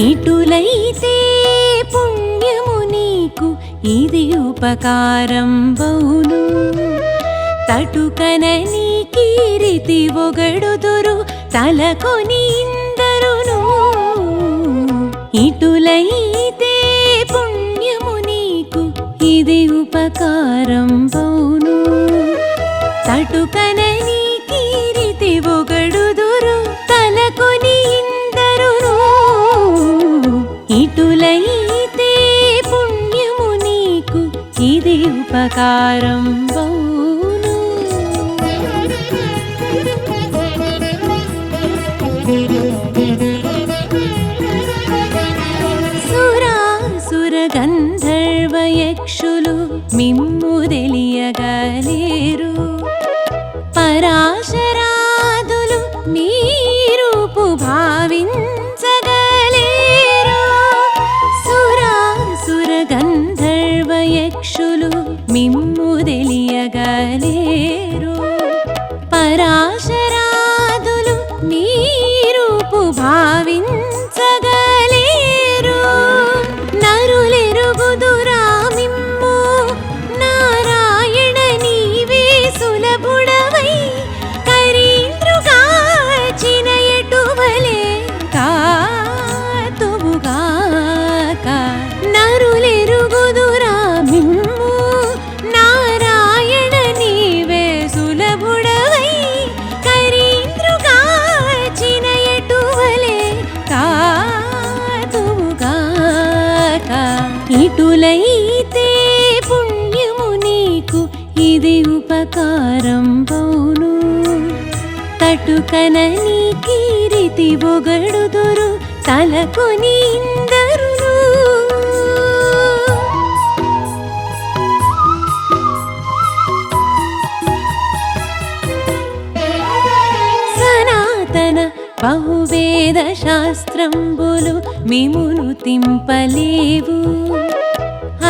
ఇటులైతే పుణ్యము నీకు ఇది ఉపకారం బౌను తటుకన నీ కీరితి ఒగడుదురు తలకొని ఇందరును ఇటులైతే పుణ్యము నీకు ఇది ఉపకారం బౌను తటుకన ఇది ఉపకారం గంధర్వ యక్షులు మిమ్ము ఉపకారం బౌను తటుకన నీ కీరితి బొగడుదురు తలకొని ఇందరును సనాతన బహువేద శాస్త్రంబులు మిమును తింపలేవు.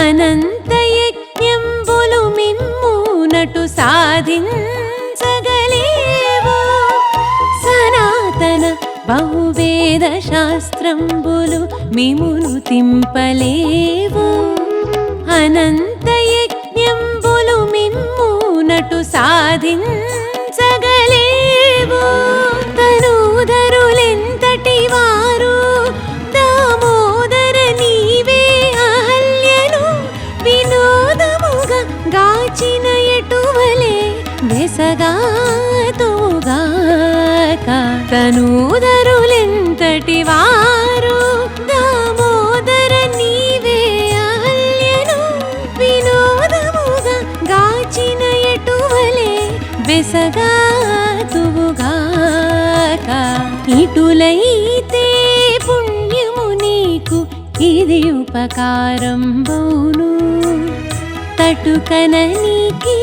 అనంత యజ్ఞంబులు మిమ్మునటు సాధించగలేవు? సనాతన బహువేద శాస్త్రంబులు మిమును తింపలేవు? అనంత యజ్ఞంబులు మిమ్మునటు సాధించ వెసగాతుగాక తనూదరులెంతటి వారు దామోదర నీవే అల్యను వినోదముగా గాచిన ఎటువలే బెసగా వెసగాతువుగాక ఇటులైతే పుణ్యము నీకు ఇది ఉపకారం బౌను. తటుకన నీకీ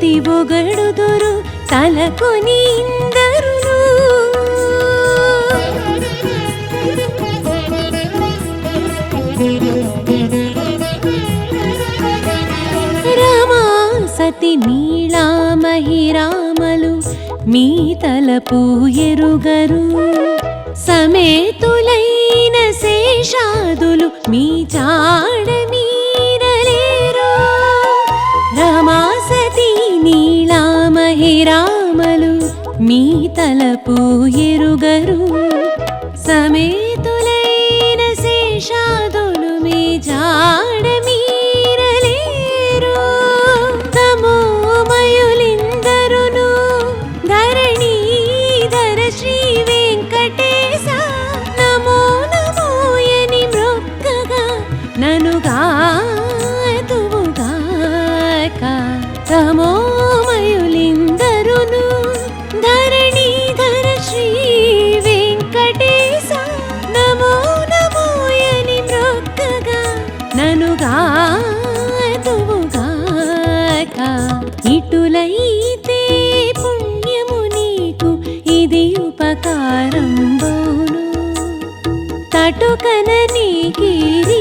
కీరితి బొగడుదురు తలకొని ఇందరును రమా సతి నీళామహిరామలు మీ తలపు ఎరుగరు. సమేతులైన శేషాదులు మీ చాడ మీ తలపు ఎరుగరు. సమే కాటుకన నీకీరి